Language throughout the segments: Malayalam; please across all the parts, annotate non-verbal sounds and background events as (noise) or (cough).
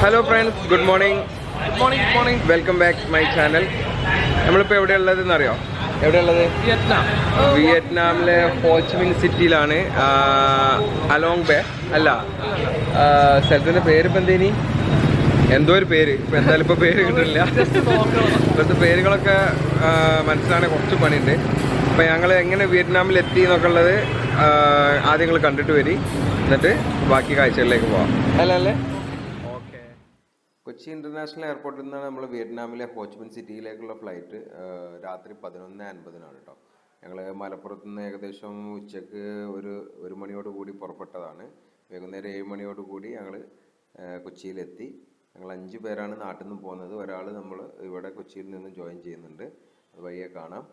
Hello friends good morning good morning good morning welcome back my channel നമ്മളിപ്പോൾ എവിടെയുള്ളത്? എന്നറിയോ എവിടെയുള്ളത് വിയറ്റ്നാം വിയറ്റ്നാമിലെ ഹോച്ച്മിൻ സിറ്റിയിലാണ് അലോങ് ബേ അല്ല ആ, സ്ഥലത്തിന്റെ പേര് ഇപ്പം എന്തേനി? എന്തോ ഒരു പേര്. ഇപ്പം എന്തായാലും ഇപ്പോൾ പേര് കിട്ടില്ല (laughs) ഇപ്പോഴത്തെ പേരുകളൊക്കെ ആ, മനസ്സിലാണെങ്കിൽ കുറച്ച് പണിയുണ്ട്. അപ്പം ഞങ്ങൾ എങ്ങനെ വിയറ്റ്നാമിൽ എത്തി എന്നൊക്കെ ഉള്ളത് ആ, ആദ്യം കണ്ടിട്ട് വരി. എന്നിട്ട് ബാക്കി കാഴ്ചകളിലേക്ക് പോവാം. അല്ല അല്ലേ? കൊച്ചി ഇന്റർനാഷണൽ എയർപോർട്ടിൽ നിന്നാണ് നമ്മൾ വിയറ്റ്നാമിലെ ഹോച്ച്മിൻ സിറ്റിയിലേക്കുള്ള ഫ്ലൈറ്റ് രാത്രി പതിനൊന്ന് അൻപതിനാണ് കേട്ടോ ഞങ്ങൾ മലപ്പുറത്ത് നിന്ന് ഏകദേശം ഉച്ചയ്ക്ക് ഒരു ഒരു മണിയോട് കൂടി പുറപ്പെട്ടതാണ്. വൈകുന്നേരം ഏഴ് മണിയോട് കൂടി ഞങ്ങൾ കൊച്ചിയിലെത്തി. ഞങ്ങൾ അഞ്ച് പേരാണ് നാട്ടിൽ നിന്ന് പോകുന്നത്. ഒരാൾ നമ്മൾ ഇവിടെ കൊച്ചിയിൽ നിന്ന് ജോയിൻ ചെയ്യുന്നുണ്ട്. അത് വഴിയെ കാണാം.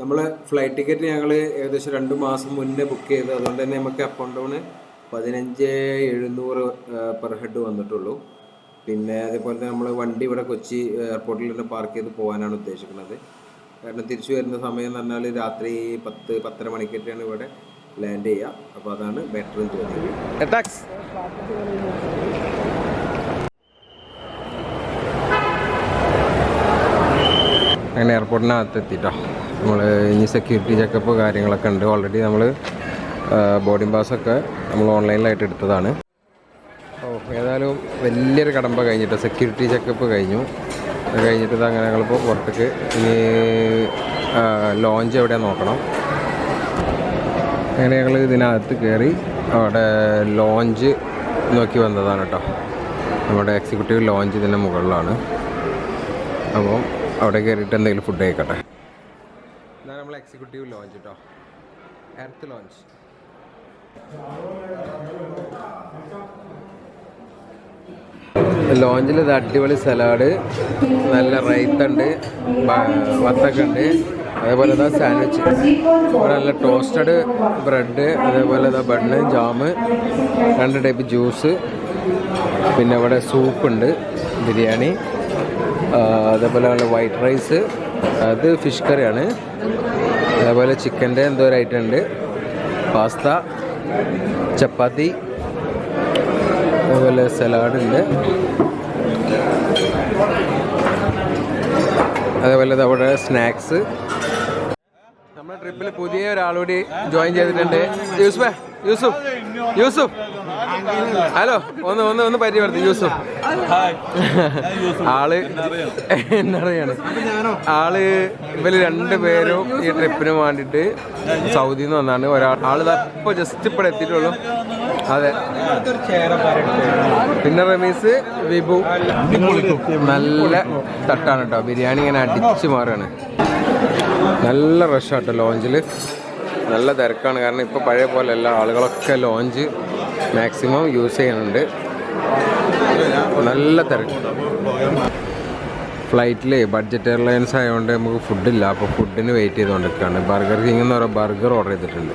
നമ്മൾ ഫ്ലൈറ്റ് ടിക്കറ്റ് ഞങ്ങൾ ഏകദേശം രണ്ട് മാസം മുന്നേ ബുക്ക് ചെയ്തു അതുകൊണ്ട് തന്നെ നമുക്ക് അപ്പ് ആൻഡ് ഡൗൺ പതിനഞ്ച് എഴുന്നൂറ് പെർ ഹെഡ് വന്നിട്ടുള്ളൂ. പിന്നെ അതേപോലെ തന്നെ നമ്മൾ വണ്ടി ഇവിടെ കൊച്ചി എയർപോർട്ടിൽ തന്നെ പാർക്ക് ചെയ്ത് പോകാനാണ് ഉദ്ദേശിക്കുന്നത്. കാരണം തിരിച്ചു വരുന്ന സമയം എന്ന് പറഞ്ഞാൽ രാത്രി പത്ത് പത്തര മണിക്കൊക്കെയാണ് ഇവിടെ ലാൻഡ് ചെയ്യുക. അപ്പോൾ അതാണ് ബെറ്റർ എന്ന് തോന്നിയത്. അങ്ങനെ എയർപോർട്ടിനകത്ത് എത്തിയിട്ടോ നമ്മൾ ഇനി സെക്യൂരിറ്റി ചെക്കപ്പ് കാര്യങ്ങളൊക്കെ ഉണ്ട്. ഓൾറെഡി നമ്മൾ ബോർഡിംഗ് പാസ്സൊക്കെ നമ്മൾ ഓൺലൈനിലായിട്ട് എടുത്തതാണ്. ഏതായാലും വലിയൊരു കടമ്പ കഴിഞ്ഞിട്ട് സെക്യൂരിറ്റി ചെക്കപ്പ് കഴിഞ്ഞു. അത് കഴിഞ്ഞിട്ട് അങ്ങനെ ഞങ്ങളിപ്പോൾ പുറത്തേക്ക് ഇനി ലോഞ്ച് എവിടെയാണ് നോക്കണം. അങ്ങനെ ഞങ്ങൾ ഇതിനകത്ത് കയറി അവിടെ ലോഞ്ച് നോക്കി വന്നതാണ് കേട്ടോ. നമ്മുടെ എക്സിക്യൂട്ടീവ് ലോഞ്ച് ഇതിന്റെ മുകളിലാണ്. അപ്പോൾ അവിടെ കയറിയിട്ട് എന്തെങ്കിലും ഫുഡ് കഴിക്കട്ടെ. എന്നാൽ നമ്മൾ എക്സിക്യൂട്ടീവ് ലോഞ്ച് കേട്ടോ എർത്ത് ലോഞ്ച് ലോഞ്ചിൽ ഇത് അടിപൊളി സലാഡ് നല്ല റൈത്തുണ്ട് വത്തൊക്കെ ഉണ്ട് അതേപോലെ ഇതാ സാൻഡ്വിച്ച്. ഇവിടെ നല്ല ടോസ്റ്റഡ് ബ്രെഡ് അതേപോലെ ഇതാ ബണ്ണ് ജാമ് രണ്ട് ടൈപ്പ് ജ്യൂസ് പിന്നെ ഇവിടെ സൂപ്പുണ്ട് ബിരിയാണി അതേപോലെ നല്ല വൈറ്റ് റൈസ് അത് ഫിഷ് കറിയാണ്. അതേപോലെ ചിക്കന്റെ എന്തോ ഒരു ഐറ്റം ഉണ്ട് പാസ്ത ചപ്പാത്തി അതുപോലെ സലാഡുണ്ട്. അതേപോലെ അവിടെ സ്നാക്സ്. നമ്മുടെ ട്രിപ്പിൽ പുതിയ ഒരാളോടി ജോയിൻ ചെയ്തിട്ടുണ്ട്. യൂസുഫേ യൂസുഫ് യൂസുഫ്. ഹലോ ഒന്ന് ഒന്ന് ഒന്ന് പരിചയപ്പെടുത്തി യൂസുഫ്. ആൾ എന്നറിയാണ്. ആൾ ഇവർ രണ്ടുപേരും ഈ ട്രിപ്പിന് വേണ്ടിട്ട് സൗദിയിൽ വന്നാണ്. ഒരാൾ ആൾ ഇപ്പൊ ജസ്റ്റ് ഇപ്പോൾ എത്തിയിട്ടുള്ളൂ. അതെ. പിന്നെ റമീസ് വിഭു. നല്ല തട്ടാണ് കേട്ടോ ബിരിയാണി ഇങ്ങനെ അടിച്ച് മാറുകയാണ് നല്ല റഷാട്ടോ ലോഞ്ചിൽ നല്ല തിരക്കാണ്. കാരണം ഇപ്പോൾ പഴയ പോലെ എല്ലാ ആളുകളൊക്കെ ലോഞ്ച് മാക്സിമം യൂസ് ചെയ്യുന്നുണ്ട്. നല്ല തിരക്ക്. ഫ്ലൈറ്റിൽ ബഡ്ജറ്റ് എയർലൈൻസ് ആയതുകൊണ്ട് നമുക്ക് ഫുഡില്ല അപ്പോൾ ഫുഡിന് വെയിറ്റ് ചെയ്തുകൊണ്ടിരിക്കുകയാണ് ബർഗർ കിങ് എന്ന് പറയുന്ന ബർഗർ ഓർഡർ ചെയ്തിട്ടുണ്ട്.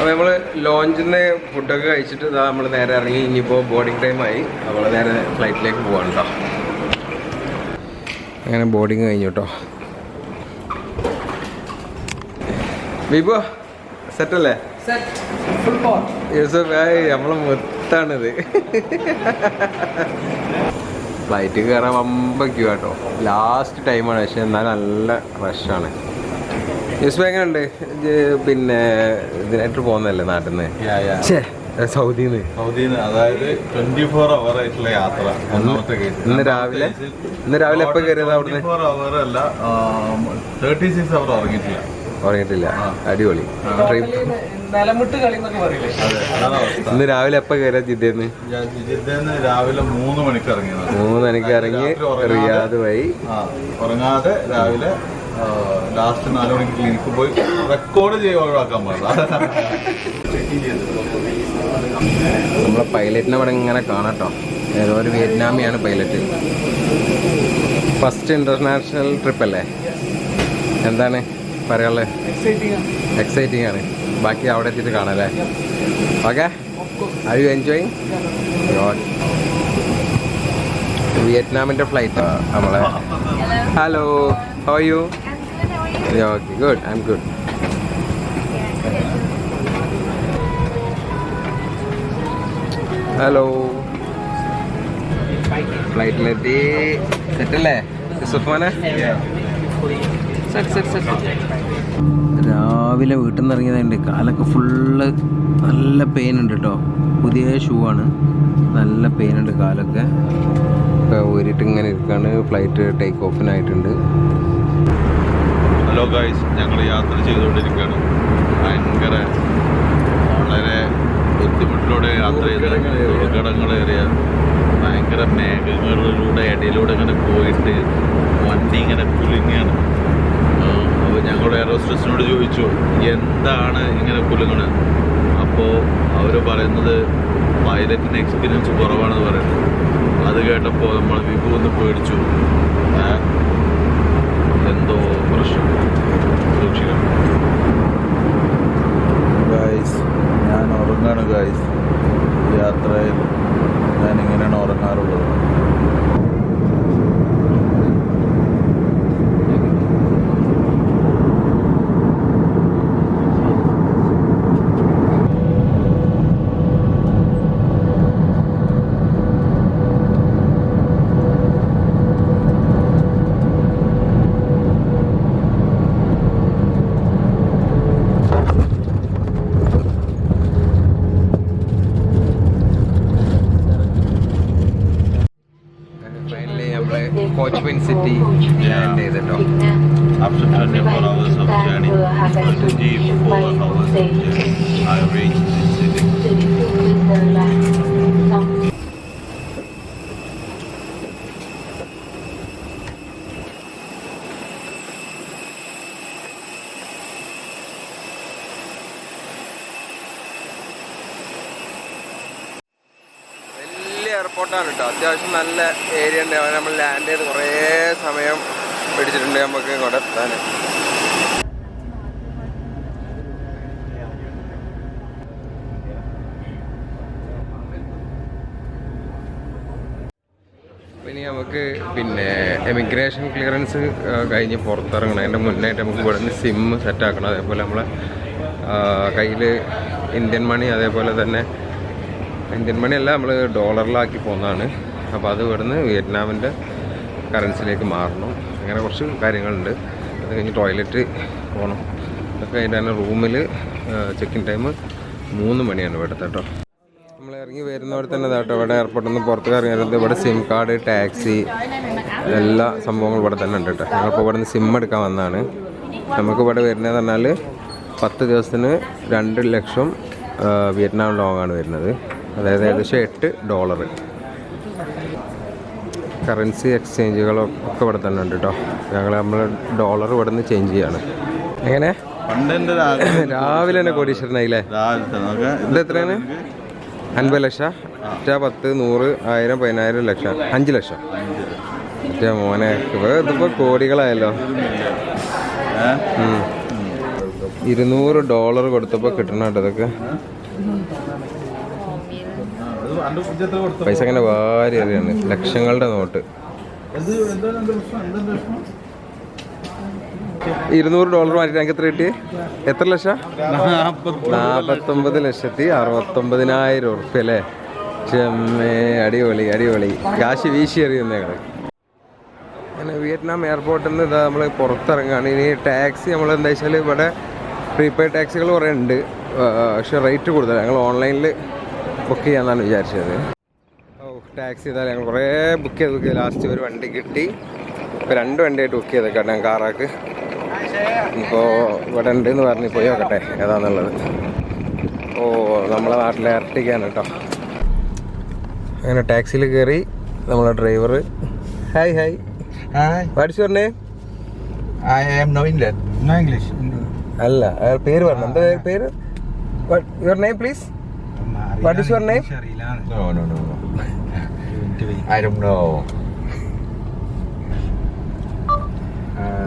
അപ്പോൾ നമ്മൾ ലോഞ്ചിൽ നിന്ന് ഫുഡൊക്കെ കഴിച്ചിട്ട് ഇതാ നമ്മൾ നേരെ ഇറങ്ങി ഇനിയിപ്പോൾ ബോർഡിംഗ് ടൈമായി നമ്മൾ നേരെ ഫ്ലൈറ്റിലേക്ക് പോകാം കേട്ടോ അങ്ങനെ ബോർഡിങ് കഴിഞ്ഞു കേട്ടോ വിഭു സെറ്റല്ലേ നമ്മളെ മൊത്താണിത്. ഫ്ലൈറ്റ് കയറാൻ വമ്പ ക്യൂ കേട്ടോ ലാസ്റ്റ് ടൈമാണ് പക്ഷെ എന്നാൽ നല്ല റഷാണ് യൂസഫ് എങ്ങനെയുണ്ട്? പിന്നെ ഇതിനായിട്ട് പോകുന്നതല്ലേ നാട്ടിൽ നിന്ന് സൗദിന്ന്. സൗദിന്ന് അതായത് ട്വന്റി ഫോർ അവർ ആയിട്ടുള്ള യാത്ര. ഒന്നാമത്തെ കേസ് ഇന്ന് രാവിലെ? ഇന്ന് രാവിലെ എപ്പോ കയറിയത് അവിടുന്ന്? ഫോർ അവർ അല്ല തേർട്ടി സിക്സ് അവർ ഉറങ്ങിയിട്ടില്ല. ഉറങ്ങിയിട്ടില്ല. അടിപൊളി. ഇന്ന് രാവിലെ എപ്പോ കയറിയ ജിദ്ദേന്ന്? ജിദ്ദേന്ന് രാവിലെ മൂന്ന് മണിക്ക് ഇറങ്ങി മൂന്ന് മണിക്ക് ഇറങ്ങി റിയാദ് വഴി. ഉറങ്ങാതെ രാവിലെ ലാസ്റ്റ് നാല് മണിക്ക് ക്ലിനിക്ക് പോയി റെക്കോർഡ് ചെയ്ത് ഒഴിവാക്കാൻ പാടില്ല നമ്മളെ പൈലറ്റിനെ ഇവിടെ ഇങ്ങനെ കാണാട്ടോ ഏതോ ഒരു വിയറ്റ്നാമിയാണ് പൈലറ്റ് ഫസ്റ്റ് ഇന്റർനാഷണൽ ട്രിപ്പ് അല്ലേ? എന്താണ് പറയാനുള്ളത് എക്സൈറ്റിംഗ് ആണ്. ബാക്കി അവിടെ എത്തിയിട്ട് കാണാല്ലേ ഓക്കെ ആർ യു എൻജോയ് വിയറ്റ്നാമിന്റെ ഫ്ലൈറ്റ് നമ്മളെ. Hello how you okay good I am good hello ഫ്ലൈറ്റിലെത്തി സെറ്റല്ലേ? യൂസുഫോനെ സെറ്റ് സെറ്റ് സെറ്റ്. രാവിലെ വീട്ടിൽ നിന്ന് ഇറങ്ങിയതുണ്ട്. കാലൊക്കെ ഫുള്ള് നല്ല പെയിൻ ഉണ്ട് കേട്ടോ പുതിയ ഷൂ ആണ്. നല്ല പെയിൻ ഉണ്ട് കാലൊക്കെ. ഇപ്പോൾ ഊരിട്ട് ഇങ്ങനെ ഇരിക്കുകയാണ് ഫ്ലൈറ്റ് ടേക്ക് ഓഫിനായിട്ടുണ്ട് ഹലോ ഗായ്സ് ഞങ്ങൾ യാത്ര ചെയ്തുകൊണ്ടിരിക്കുകയാണ്. ഭയങ്കര വളരെ ബുദ്ധിമുട്ടിലൂടെ യാത്ര ചെയ്ത് ദുർഘടങ്ങളേറിയ ഭയങ്കര മേഘങ്ങളിലൂടെ ഇടയിലൂടെ ഇങ്ങനെ പോയിട്ട് വണ്ടി ഇങ്ങനെ കുലുങ്ങിയാണ്. അപ്പോൾ ഞങ്ങളുടെ എയറോസ്ട്രസിനോട് ചോദിച്ചു എന്താണ് ഇങ്ങനെ കുലുങ്ങണത് അപ്പോൾ അവർ പറയുന്നത് പൈലറ്റിന് എക്സ്പീരിയൻസ് കുറവാണെന്ന് പറയുന്നത് അത് കേട്ടപ്പോൾ നമ്മൾ വിഭു ഒന്ന് പേടിച്ചു? എന്തോ പ്രശ്നം. ഗായ്സ് ഞാൻ ഉറങ്ങാണ് ഗായ്സ് യാത്രയിൽ ഞാൻ ഇങ്ങനെയാണ് ഉറങ്ങാറുള്ളത്. എയർപോർട്ടാണ് കേട്ടോ അത്യാവശ്യം നല്ല ഏരിയ ഉണ്ട്. അവിടെ നമ്മൾ ലാൻഡ് ചെയ്ത് കുറേ സമയം പിടിച്ചിട്ടുണ്ട് നമുക്ക് ഇങ്ങോട്ട് എത്താൻ. ഇനി നമുക്ക് പിന്നെ എമിഗ്രേഷൻ ക്ലിയറൻസ് കഴിഞ്ഞ് പുറത്തിറങ്ങണം. അതിന്റെ മുന്നായിട്ട് നമുക്ക് ഇവിടെ നിന്ന് സിം സെറ്റാക്കണം അതേപോലെ നമ്മളെ കയ്യിൽ ഇന്ത്യൻ മണി അതേപോലെ തന്നെ ഇന്ത്യൻ മണിയല്ല നമ്മൾ ഡോളറിലാക്കി പോകുന്നതാണ് അപ്പോൾ അത് ഇവിടുന്ന് വിയറ്റ്നാമിന്റെ കറൻസിയിലേക്ക് മാറണം. അങ്ങനെ കുറച്ച് കാര്യങ്ങളുണ്ട്. അത് കഴിഞ്ഞ് ടോയ്ലറ്റ് പോകണം അതൊക്കെ അതിന്റെ തന്നെ റൂമിൽ ചെക്കിൻ ടൈം മൂന്ന് മണിയാണ് ഇവിടുത്തെ കേട്ടോ. നമ്മൾ ഇറങ്ങി വരുന്നവിടെ തന്നെ കേട്ടോ ഇവിടെ എയർപോർട്ടിൽ നിന്ന് പുറത്ത് ഇറങ്ങിയത് ഇവിടെ സിം കാർഡ് ടാക്സി എല്ലാ സംഭവങ്ങളും ഇവിടെ തന്നെ ഉണ്ട് കേട്ടോ. ഞങ്ങളിപ്പോൾ ഇവിടെ നിന്ന് സിം എടുക്കാൻ വന്നതാണ് നമുക്ക് ഇവിടെ വരുന്നതെന്ന് പറഞ്ഞാൽ പത്ത് ദിവസത്തിന് രണ്ട് ലക്ഷം വിയറ്റ്നാം ലോങ്ങാണ് വരുന്നത്. അതായത് ഏകദേശം എട്ട് ഡോളർ കറൻസി എക്സ്ചേഞ്ചുകളും ഒക്കെ ഇവിടെ തന്നെ ഉണ്ട് കേട്ടോ ഞങ്ങൾ നമ്മൾ ഡോളർ ഇവിടെ നിന്ന് ചേഞ്ച് ചെയ്യാണ്. എങ്ങനെ? (laughs) രാവിലെ തന്നെ കോടീശ്വരനായില്ലേ? ഇത് എത്രയാണ്? അൻപത് ലക്ഷം. ഒറ്റ പത്ത് നൂറ് ആയിരം പതിനായിരം ലക്ഷം. അഞ്ച് ലക്ഷം. മറ്റേ മോനെ ഇതിപ്പോ കോടികളായല്ലോ. ഇരുന്നൂറ് ഡോളർ കൊടുത്തപ്പോ കിട്ടണ കേട്ടോ ഇതൊക്കെ അത് അന്റെ കുഞ്ഞെത്ര കൊടുത്തു? പൈസ അങ്ങനെ വാരി അറിയാണ് ലക്ഷങ്ങളുടെ നോട്ട്. ഇരുന്നൂറ് ഡോളർ മാറ്റി എനിക്ക് എത്ര കിട്ടി? എത്ര ലക്ഷം? നാപ്പത്തൊമ്പത് ലക്ഷത്തി അറുപത്തൊമ്പതിനായിരം ഉറുപ്പ്യ അല്ലേ? ചെമ്മേ അടിപൊളി അടിപൊളി. കാശ് വീശി എറിയുന്നേ ഞങ്ങൾ. അങ്ങനെ വിയറ്റ്നാം എയർപോർട്ടിൽ നിന്ന് ഇതാ നമ്മൾ പുറത്തിറങ്ങുകയാണ്. ഇനി ടാക്സി നമ്മൾ എന്താ വെച്ചാൽ ഇവിടെ പ്രീപെയ്ഡ് ടാക്സികൾ കുറേ ഉണ്ട്. പക്ഷേ റേറ്റ് കൂടുതലാണ് ഞങ്ങൾ ഓൺലൈനിൽ ബുക്ക് ചെയ്യാമെന്നാണ് വിചാരിച്ചത്. ഓ ടാക്സി ചെയ്താൽ ഞങ്ങൾ കുറേ ബുക്ക് ചെയ്ത് ബുക്ക് ചെയ്ത്. ലാസ്റ്റ് ഒരു വണ്ടി കിട്ടി. ഇപ്പോൾ രണ്ട് വണ്ടിയായിട്ട് ബുക്ക് ചെയ്തേക്കാട്ടെ ഞാൻ കാറാക്ക് ഇപ്പോൾ ഇവിടെ ഉണ്ട് എന്ന് പറഞ്ഞ് പോയി നോക്കട്ടെ ഏതാന്നുള്ളത്. ഓ നമ്മളെ നാട്ടിലെ ഇരട്ടിക്കാണ് കേട്ടോ. അങ്ങനെ ടാക്സിയിൽ കയറി നമ്മളെ ഡ്രൈവർ ഹായ് ഹായ് പഠിച്ചു what's your name I am no English. No English. അല്ല പേര് പറഞ്ഞു എന്താ പേര്? Your name please What is your name? No, no, no, no. I don't know.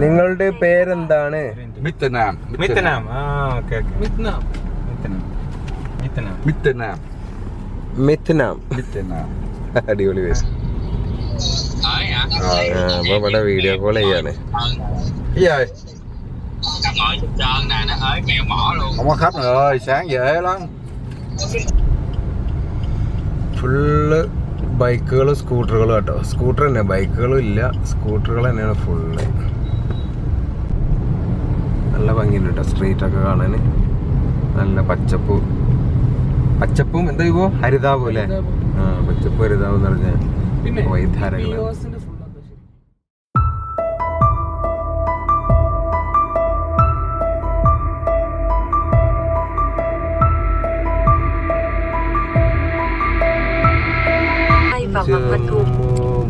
നിങ്ങളുടെ പേരെന്താണ് Vietnam. Vietnam. Ah, okay. okay. Vietnam. Vietnam. Vietnam. Vietnam. മിഥ്നാം Vietnam. അടിപൊളി പേര് ആ, അപ്പൊ ഇവിടെ വീഡിയോ കോൾ ചെയ്യാണ് Dạ. Cặp ngồi trên trơn nè, nó ới mèo mỏ luôn Không có khách rồi, sáng dễ lắm. Full ബൈക്കുകളും സ്കൂട്ടറുകളും കേട്ടോ. സ്കൂട്ടർ തന്നെ ബൈക്കുകളും ഇല്ല. സ്കൂട്ടറുകൾ തന്നെയാണ് ഫുള്ള്. നല്ല ഭംഗിയുണ്ട് കേട്ടോ സ്ട്രീറ്റ് ഒക്കെ കാണാൻ നല്ല പച്ചപ്പ് പച്ചപ്പും എന്താ ഇപ്പോ ഹരിതാവും അല്ലേ? ആ പച്ചപ്പ് ഹരിതാവ് എന്ന് പറഞ്ഞ പിന്നെ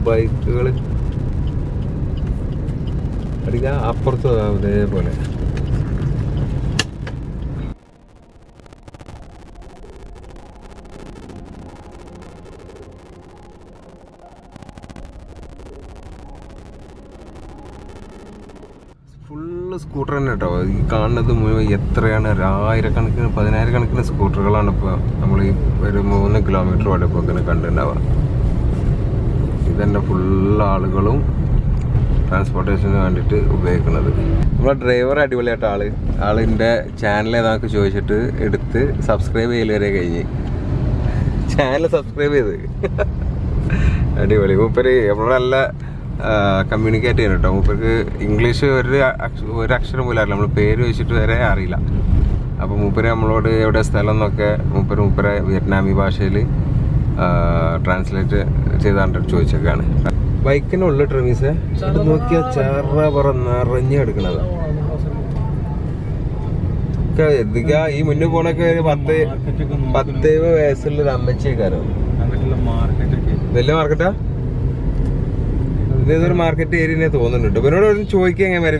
ബൈക്കുകൾ അടിക്കാൻ അപ്പുറത്ത് അതേപോലെ. ഫുള്ള് സ്കൂട്ടർ തന്നെ കേട്ടോ. ഈ കാണുന്നത് മുഴുവൻ എത്രയാണ്? ആയിരക്കണക്കിന് പതിനായിരക്കണക്കിന് സ്കൂട്ടറുകളാണ് ഇപ്പോൾ നമ്മൾ ഈ ഒരു മൂന്ന് കിലോമീറ്റർ വരെ ഇപ്പോൾ ഇങ്ങനെ കണ്ടിട്ടുണ്ടാവുക. ഇതന്നെ ഫുൾ ആളുകളും ട്രാൻസ്പോർട്ടേഷന് വേണ്ടിയിട്ട് ഉപയോഗിക്കുന്നത്. നമ്മളെ ഡ്രൈവർ അടിപൊളിയായിട്ട് ആൾ. ആളിന്റെ ചാനൽ ഏതാക്ക് ചോദിച്ചിട്ട് എടുത്ത് സബ്സ്ക്രൈബ് ചെയ്യൽ വരെ കഴിഞ്ഞ്. ചാനൽ സബ്സ്ക്രൈബ് ചെയ്ത്. അടിപൊളി. മൂപ്പര് നമ്മളെ നല്ല കമ്മ്യൂണിക്കേറ്റ് ചെയ്യണം കേട്ടോ മൂപ്പർക്ക് ഇംഗ്ലീഷ് ഒരു ഒരു അക്ഷരം പോലും അറിയില്ല. നമ്മൾ പേര് വെച്ചിട്ട് വരെ അറിയില്ല. അപ്പോൾ മൂപ്പര് നമ്മളോട് എവിടെ സ്ഥലം എന്നൊക്കെ മൂപ്പര് മൂപ്പരെ വിയറ്റ്നാമി ഭാഷയിൽ ട്രാൻസ്ലേറ്റ് ചെയ്താണ്ട് ചോദിച്ചൊക്കെയാണ്. ബൈക്കിനുള്ള ട്രിമീസ് ഇത് നോക്കിയാൽ ചാറ പറ നിറഞ്ഞു കിടക്കണത്. ഈ മുന്നിൽ പോണൊക്കെ പത്ത്. പത്ത് വയസ്സുള്ള ഒരു വലിയ മാർക്കറ്റാ? ഇതൊരു മാർക്കറ്റ് ഏരിയ തോന്നുന്നുണ്ട്. എന്നോട് ഒന്ന് ചോദിക്കാൻ എങ്ങനെ വരെ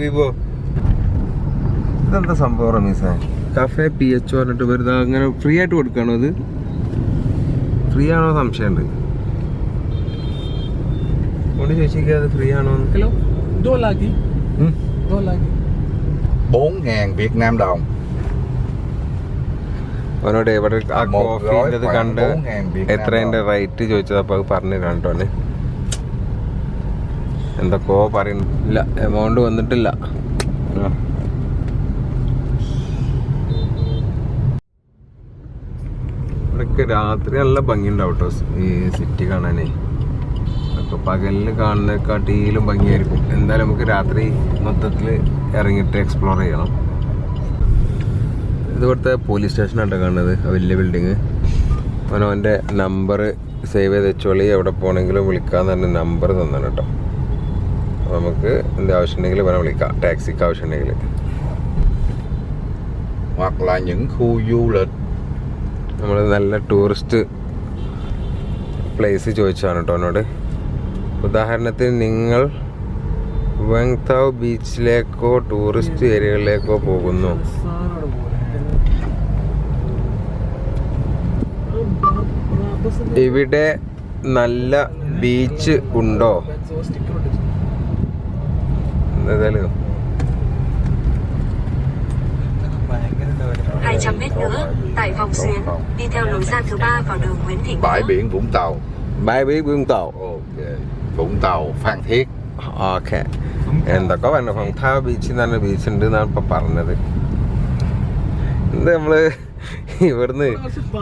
ഇതെന്താ സംഭവം റമീസ? കഫേ പി എച്ച് പറഞ്ഞിട്ട് വെറുതെ അങ്ങനെ ഫ്രീ ആയിട്ട് കൊടുക്കണോ ഇത്? ഫ്രീ ആണോ സംശയമുണ്ട്. കൊണ്ട് ചോദിച്ചിരിക്കുക അത് ഫ്രീ ആണോ ഹലോ ദോ ലാഗി ദോ ലാഗി 4.000 Việt Nam đồng അവനോട് ഇവിടെ ആ കോഫിന്റെ കണ്ട് 4.000 എത്ര. റേറ്റ് ചോദിച്ചത് അപ്പോൾ അത് പറഞ്ഞു തരാണ്ടോന് എന്തൊക്കെയോ പറയുന്നില്ല എമൗണ്ട് വന്നിട്ടില്ല. രാത്രി നല്ല ഭംഗിയുണ്ടാവും കേട്ടോ ഈ സിറ്റി കാണാനേ. അപ്പൊ പകലിൽ കാണുന്നതിനെക്കാട്ടിലും ഭംഗിയായിരിക്കും. എന്തായാലും നമുക്ക് രാത്രി മൊത്തത്തിൽ ഇറങ്ങിയിട്ട് എക്സ്പ്ലോർ ചെയ്യണം. ഇത് ഇവിടുത്തെ പോലീസ് സ്റ്റേഷനാണ് കാണുന്നത്. വലിയ ബിൽഡിങ് അവനവന്റെ നമ്പർ സേവ് ചെയ്ത് വെച്ചോളി. എവിടെ പോകണമെങ്കിലും വിളിക്കാന്ന് പറഞ്ഞ നമ്പർ തന്നാണ് കേട്ടോ. അപ്പോൾ നമുക്ക് എന്ത് ആവശ്യമുണ്ടെങ്കിൽ ഇവനെ വിളിക്കാം. ടാക്സിക്ക് ആവശ്യമുണ്ടെങ്കിൽ. നമ്മൾ നല്ല ടൂറിസ്റ്റ് പ്ലേസ് ചോദിച്ചാണ് കേട്ടോ അവനോട്. ഉദാഹരണത്തിന് നിങ്ങൾ വെങ്താവ് ബീച്ചിലേക്കോ ടൂറിസ്റ്റ് ഏരിയകളിലേക്കോ പോകുന്നു. ഇവിടെ നല്ല ബീച്ച് ഉണ്ടോ? സ്റ്റിക്കർ ഒട്ടിച്ചു എന്തായാലും ഭയങ്കര develop 200 mét nữa, tại vòng xuyến, đi theo lối ra thứ ba vào đường Nguyễn Thị bãi Minh. biển Vũng Tàu. Bye bye Vung Tau ok. Vũng Tàu Phan Thiết. Okay എന്തൊക്കെ പറഞ്ഞു ഫങ്താ ബീച്ച് പറഞ്ഞ ബീച്ച് ഉണ്ട് എന്നാണ് ഇപ്പൊ പറഞ്ഞത് ഇത് നമ്മൾ ഇവിടുന്ന്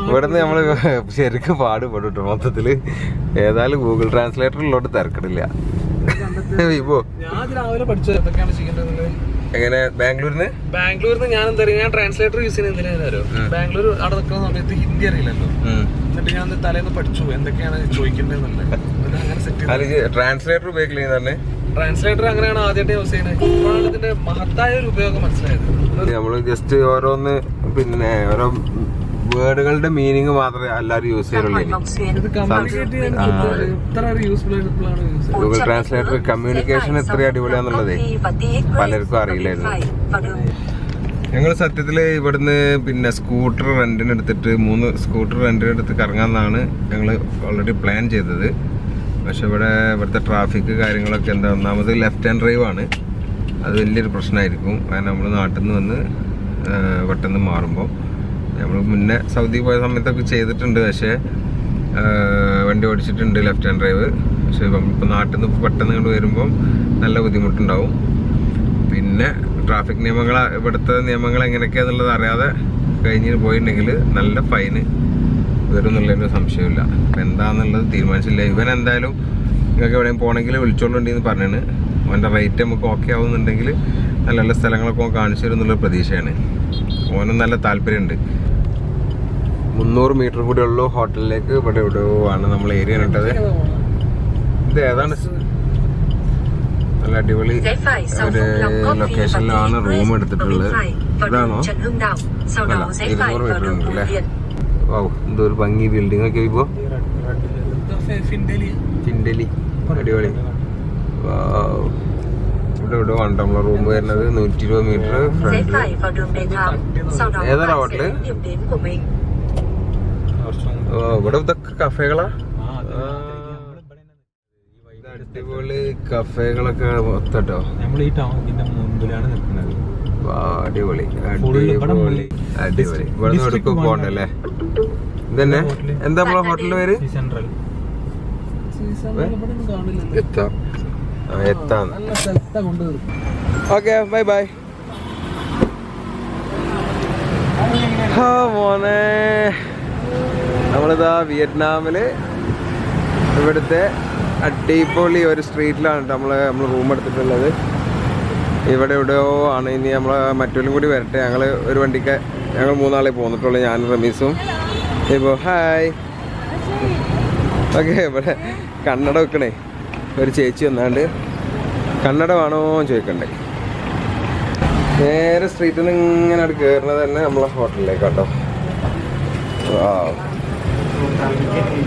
ഇവിടുന്ന് നമ്മൾ ശരിക്കും പാടുപെട്ടു കേട്ടോ മൊത്തത്തിൽ. ഏതായാലും ഗൂഗിൾ ട്രാൻസ്ലേറ്റർ ഉള്ളോട്ട് തിരക്കിടില്ല. ഇപ്പോ ഞാൻ ബാംഗ്ലൂരിന് എങ്ങനെ? ബാംഗ്ലൂരിന്ന്? ഞാൻ എന്താ ഞാൻ ട്രാൻസ്ലേറ്റർ യൂസ് ചെയ്യുന്ന. ബാംഗ്ലൂർ അവിടെ നിൽക്കുന്ന സമയത്ത് ഹിന്ദി അറിയില്ലല്ലോ. എന്നിട്ട് ഞാൻ തലേന്ന് പഠിച്ചു? എന്തൊക്കെയാണ് ചോദിക്കേണ്ടതെന്നുള്ളത്. ട്രാൻസ്ലേറ്റർ ഉപയോഗിക്കില്ല ട്രാൻസ്ലേറ്റർ അങ്ങനെയാണ് ആദ്യമായിട്ട് യൂസ് ചെയ്യുന്നത്. ഇപ്പോഴാണ് ഇതിന്റെ മഹത്തായ ഒരു ഉപയോഗം മനസ്സിലായത്. നമ്മൾ ജസ്റ്റ് ഓരോന്ന് പിന്നെ ഓരോ വേർഡുകളുടെ മീനിങ് മാത്രമേ എല്ലാവരും യൂസ് ചെയ്യുള്ളൂ ഗൂഗിൾ ട്രാൻസ്ലേറ്റർ കമ്മ്യൂണിക്കേഷൻ കമ്മ്യൂണിക്കേറ്റ് ചെയ്യാൻ ആ. ഇത്ര- ഇത്ര യൂസ്ഫുൾ ആയിട്ടുള്ളതാണ് യൂസ് ചെയ്യുന്നത്. Google 400 Translator mét nữa, communication rẽ phải എത്ര അടിപൊളിയാന്നുള്ളതേ. പലർക്കും അറിയില്ലായിരുന്നു. ഞങ്ങൾ സത്യത്തിൽ ഇവിടുന്ന് പിന്നെ സ്കൂട്ടർ റെന്റിന് എടുത്തിട്ട് മൂന്ന് സ്കൂട്ടർ റെന്റിന് എടുത്ത് കറങ്ങാമെന്നാണ് ഞങ്ങൾ ഓൾറെഡി പ്ലാൻ ചെയ്തത്. പക്ഷെ ഇവിടെ ഇവിടുത്തെ ട്രാഫിക് കാര്യങ്ങളൊക്കെ എന്താ ഒന്നാമത് ലെഫ്റ്റ് ഹാൻഡ് ഡ്രൈവ് ആണ്. അത് വലിയൊരു പ്രശ്നമായിരിക്കും. കാരണം നമ്മൾ നാട്ടിൽ നിന്ന് വന്ന് പെട്ടെന്ന് മാറുമ്പോൾ നമ്മൾ മുന്നേ സൗദി പോയ സമയത്തൊക്കെ ചെയ്തിട്ടുണ്ട്. പക്ഷേ വണ്ടി ഓടിച്ചിട്ടുണ്ട് ലെഫ്റ്റ് ഹാൻഡ് ഡ്രൈവ് പക്ഷേ ഇപ്പം നാട്ടിൽ നിന്ന് പെട്ടെന്ന് ഇങ്ങോട്ട് വരുമ്പം നല്ല ബുദ്ധിമുട്ടുണ്ടാവും. പിന്നെ ട്രാഫിക് നിയമങ്ങൾ ഇവിടുത്തെ നിയമങ്ങൾ എങ്ങനെയൊക്കെയാണെന്നുള്ളത് അറിയാതെ കഴിഞ്ഞ് പോയിട്ടുണ്ടെങ്കിൽ നല്ല ഫൈന് വരും എന്റെ സംശയമില്ല. അപ്പം എന്താണെന്നുള്ളത് തീരുമാനിച്ചില്ല. ഇവൻ എന്തായാലും നിങ്ങൾക്ക് എവിടെയും പോകണമെങ്കിൽ വിളിച്ചോളുണ്ടെന്ന് പറഞ്ഞാണ്. അവന്റെ റേറ്റ് നമുക്ക് ഓക്കെ ആവുന്നുണ്ടെങ്കിൽ നല്ല നല്ല സ്ഥലങ്ങളൊക്കെ കാണിച്ചു തരും എന്നുള്ള പ്രതീക്ഷയാണ്. ഓനും നല്ല താല്പര്യമുണ്ട് മുന്നൂറ് മീറ്റർ കൂടെ ഉള്ളൂ ഹോട്ടലിലേക്ക് ഇവിടെ എവിടെയോ ആണ് നമ്മൾ ഏരിയ ഇട്ടത്. ഇത് ഏതാണ്? നല്ല അടിപൊളി ഒരു ലൊക്കേഷനിലാണ് റൂം എടുത്തിട്ടുള്ളത്. ഇതാണോ? ഇരുന്നൂറ് മീറ്റർ ഉണ്ട് അല്ലേ? ഓ എന്തോ ഒരു ഭംഗി ബിൽഡിംഗ് ഒക്കെ ഇപ്പോ ഫിൻഡലി അടിപൊളി. ഇവിടെ ഇവിടെ ഉണ്ട് റൂം വരുന്നത് നൂറ്റി ഇരുപത് മീറ്റർ ഫ്രണ്ട് ഏതാ ഹോട്ടൽ ഇവിടെ ഇതൊക്കെ കഫേകളാ അടിപൊളി കഫേകളൊക്കെ മൊത്തട്ടോ നമ്മൾ ഈ ടൗണിന്റെ മുമ്പിലാണ് നിൽക്കുന്നത്. അടിപൊളി അടിപൊളി അടിപൊളി. ഇവിടുന്ന് എടുക്കും പോണ്ടല്ലേ ഇതന്നെ? എന്താ നമ്മളെ ഹോട്ടലിന്റെ പേര്? സെൻട്രൽ എത്താം. നിർത്തും ഓക്കെ ബൈ ബൈ. മോനെ. നമ്മളിതാ വിയറ്റ്നാമിൽ ഇവിടുത്തെ അടിപൊളി ഒരു സ്ട്രീറ്റിലാണ് നമ്മൾ നമ്മൾ റൂം എടുത്തിട്ടുള്ളത്. ഇവിടെ എവിടെയോ ആണ്. ഇനി നമ്മൾ മറ്റൊരു കൂടി വരട്ടെ. ഞങ്ങൾ ഒരു വണ്ടിക്ക് ഞങ്ങൾ മൂന്നാളെ പോന്നിട്ടുള്ളൂ. ഞാൻ റമീസും. ഇപ്പോൾ ഹായ്. ഓക്കെ ഇവിടെ കണ്ണട വെക്കണേ. ഒരു ചേച്ചി വന്നാണ്ട് കണ്ണട വേണോ ചോദിക്കണ്ടേ. നേരെ സ്ട്രീറ്റിൽ നിന്ന് ഇങ്ങനെ അവിടെ കയറുന്നത് തന്നെ നമ്മളെ ഹോട്ടലിലേക്ക് കേട്ടോ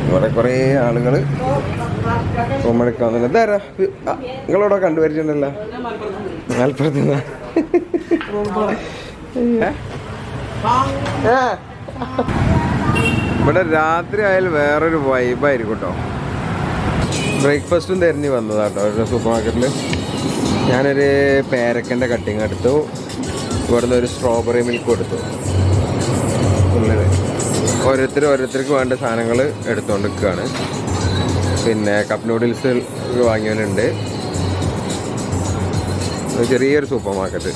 ഇവിടെ കുറേ ആളുകൾ റൂമെടുക്കാൻ വന്നിട്ട് ഇതാരാ ആ, നിങ്ങളവിടെ കണ്ടുപരിച്ചിട്ടുണ്ടല്ലോ. മലപ്പുറത്ത്? ഇവിടെ രാത്രി ആയാലും വേറൊരു വൈബായിരിക്കും കേട്ടോ ബ്രേക്ക്ഫാസ്റ്റും തിരഞ്ഞു വന്നതാട്ടോ ഒരു സൂപ്പർ മാർക്കറ്റിൽ ഞാനൊരു പേരക്കന്റെ കട്ടിങ് എടുത്തു. ഇവിടുന്ന് ഒരു സ്ട്രോബെറി മിൽക്ക് ഉള്ളിൽ ഓരോരുത്തർ ഓരോരുത്തർക്ക് വേണ്ട സാധനങ്ങൾ എടുത്തുകൊണ്ട് നിൽക്കുകയാണ് പിന്നെ കപ്പ് നൂഡിൽസ് വാങ്ങിയവനുണ്ട്. ചെറിയൊരു സൂപ്പർ മാർക്കറ്റ്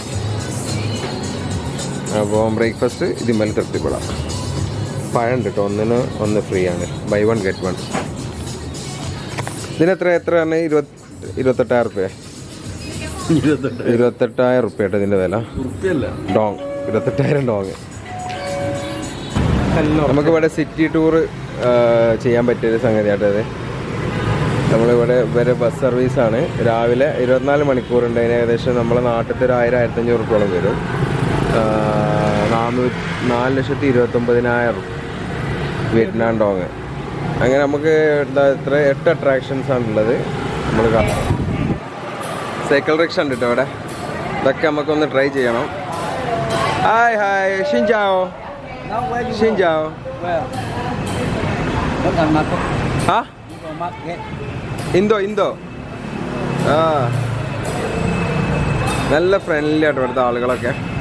അപ്പോൾ ബ്രേക്ക്ഫാസ്റ്റ് ഇതിന്മേൽ തൃപ്തിപ്പെടാം. പഴം കിട്ടും ഒന്നിന് ഒന്ന് ഫ്രീ ആണ്. ബൈ വൺ ഗെറ്റ് വൺ ഇതിനെത്ര എത്രയാണ് ഇരുപത്തി ഇരുപത്തെട്ടായിരം റുപ്യ. ഇരുപത്തെട്ടായിരം. റുപ്യ കേട്ടോ ഇതിന്റെ വില. ഡോങ്. ഇരുപത്തെട്ടായിരം ഡോങ്. നമുക്കിവിടെ സിറ്റി ടൂറ് ചെയ്യാൻ പറ്റിയൊരു സംഗതിയാട്ടോ ഇത്. നമ്മളിവിടെ ഇവരെ ബസ് സർവീസാണ് രാവിലെ ഇരുപത്തിനാല് മണിക്കൂറുണ്ട്. അതിന് ഏകദേശം നമ്മളെ നാട്ടിലത്തെ ഒരു ആയിരം ആയിരത്തഞ്ഞൂറ് റുപ്യോളം വരും. നാനൂ നാല് ലക്ഷത്തി ഇരുപത്തൊമ്പതിനായിരം വിയറ്റ്നാം ഡോങ്. അങ്ങനെ നമുക്ക് എന്താ ഇത്ര എട്ട് അട്രാക്ഷൻസ് ഉള്ളത് നമ്മൾ കാണാം. സൈക്കിൾ റിക്ഷ ഉണ്ട് കേട്ടോ ഇവിടെ ഇതൊക്കെ നമുക്കൊന്ന് ട്രൈ ചെയ്യണം. ഹായ് ഹായ് ഷിൻജാവോ ഷിൻജാവോ ആ ഇന്തോ ഇന്തോ. ആ. നല്ല ഫ്രണ്ട്ലി ആയിട്ട് ഇവിടുത്തെ ആളുകളൊക്കെ.